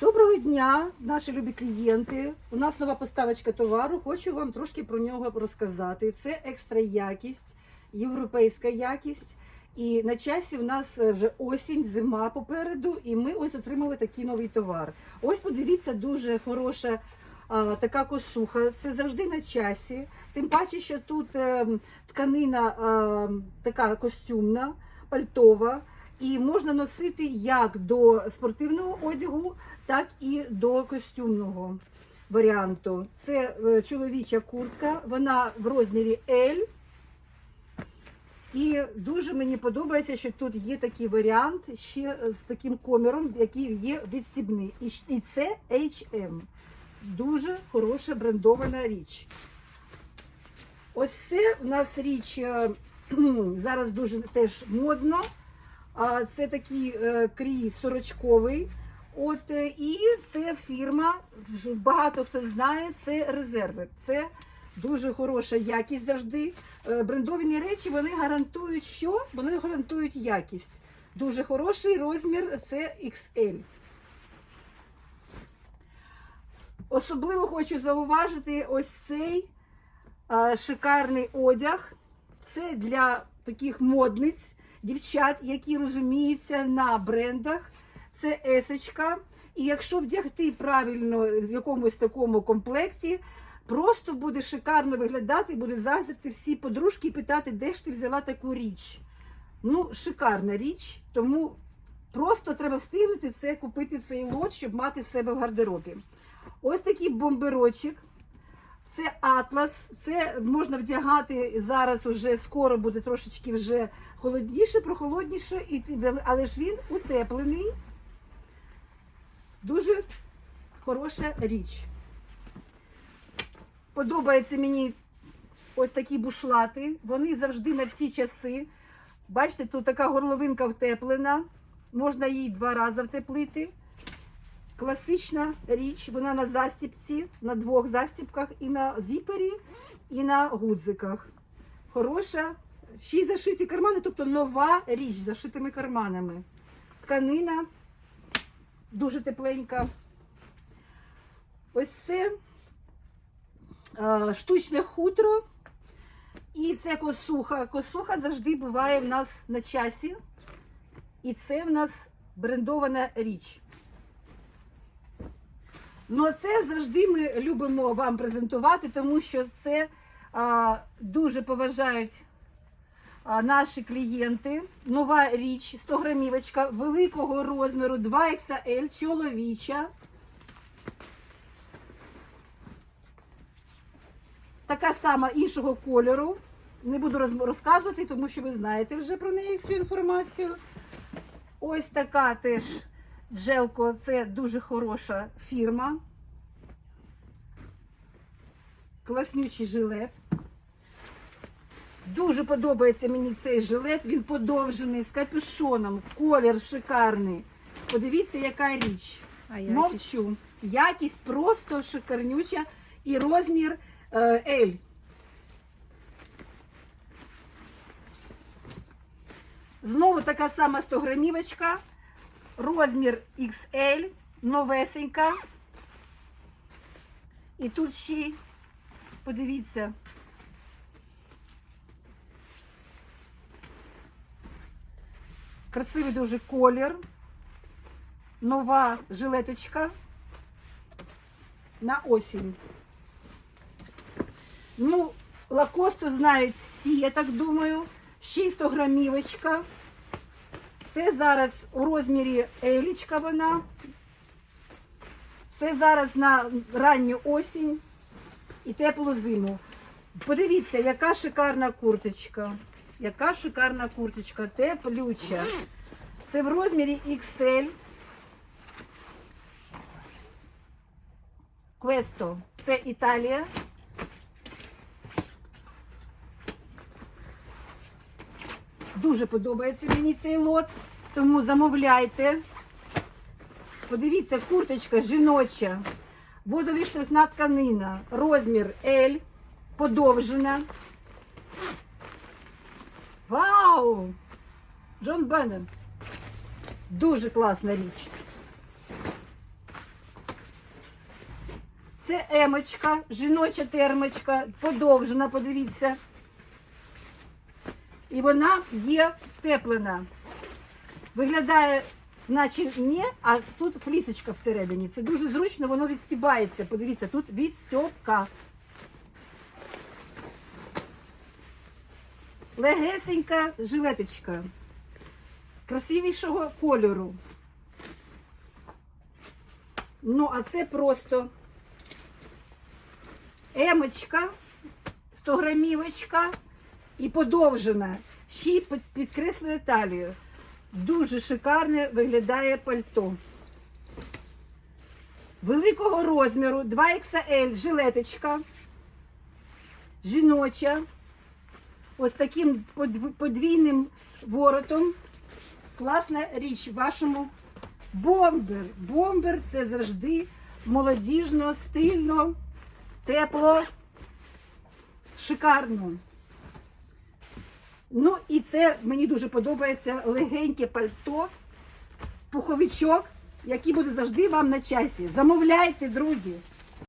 Доброго дня, наші любі клієнти. У нас нова поставочка товару. Хочу вам трошки про нього розказати. Це екстра якість, європейська якість. І на часі в нас е, вже осінь, зима попереду, і ми ось отримали такий новий товар. Ось подивіться, дуже хороша а, така косуха. Це завжди на часі. Тим паче, що тут е, тканина а, така костюмна, пальтова. І можна носити як до спортивного одягу, так і до костюмного варіанту. Це е, чоловіча куртка, вона в розмірі L. І дуже мені подобається, що тут є такий варіант ще з таким коміром, який є відстібний. І це HM. Дуже хороша брендована річ. Ось це у нас річ е, зараз дуже теж модно. А, Це такий е, крій сорочковий. От е, і це фірма, багато хто знає, це резерви. Це дуже хороша якість завжди. Е, Брендовані речі вони гарантують, що вони гарантують якість. Дуже хороший розмір це XL. Особливо хочу зауважити ось цей шикарний одяг. Це для таких модниць, дівчат, які розуміються на брендах. Це есочка. І якщо вдягти правильно в якомусь такому комплекті, просто буде шикарно виглядати, буде заздрити всі подружки і питати, де ж ти взяла таку річ. Ну, шикарна річ, тому просто треба встигнути це, купити цей лот, щоб мати в себе в гардеробі. Ось такий бомберочок. Це атлас, це можна вдягати зараз уже скоро буде трошечки вже холодніше, прохолодніше, але ж він утеплений. Дуже хороша річ. Подобається мені ось такі бушлати. Вони завжди на всі часи. Бачите, тут така горловинка втеплена. Можна її два рази втеплити. Класична річ, вона на застіпці, на двох застіпках, і на зіпері, і на гудзиках. Хороша. Ще й зашиті кармани, тобто нова річ з зашитими карманами. Тканина дуже тепленька. Ось це штучне хутро. І це косуха. Косуха завжди буває в нас на часі. І це в нас брендована річ. Ну, це завжди ми любимо вам презентувати, тому що це а, дуже поважають а, наші клієнти. Нова річ, 100 грамівочка, великого розміру, 2XL, чоловіча. Така сама іншого кольору. Не буду розказувати, тому що ви знаєте вже про неї всю інформацію. Ось така теж Джелко, це дуже хороша фірма. Класнючий жилет. Дуже подобається мені цей жилет. Він подовжений з капюшоном, колір шикарний. Подивіться, яка річ. А якість? Мовчу. Якість просто шикарнюча і розмір е, L. Знову така сама 100 грамівочка. Розмір XL, новесенька. І тут ще, подивіться, красивий дуже колір. Нова жилеточка на осінь. Ну, лакосту знають всі, я так думаю. Ще й 100 грамівочка. Це зараз у розмірі елічка вона. Це зараз на ранню осінь і теплу зиму. Подивіться, яка шикарна курточка. Яка шикарна курточка, теплюча. Це в розмірі XL. Questo. Це Італія. Дуже подобається мені цей лот, тому замовляйте. Подивіться, курточка жіноча, водовіштовхна тканина, розмір L, подовжена. Вау! Джон Беннен. Дуже класна річ. Це емочка, жіноча термочка, подовжена, подивіться. І вона є теплена. Виглядає, наче ні, а тут флісочка всередині. Це дуже зручно, воно відстібається. Подивіться, тут відстьопка. Легесенька жилеточка. Красивішого кольору. Ну, а це просто емочка, 100 грамівочка і подовжена. Ще підкреслює талію. Дуже шикарне виглядає пальто. Великого розміру 2XL жилеточка. Жіноча. Ось таким подвійним воротом. Класна річ в вашому бомбер. Бомбер це завжди молодіжно, стильно, тепло, шикарно. Ну і це мені дуже подобається легеньке пальто, пуховичок, який буде завжди вам на часі. Замовляйте, друзі.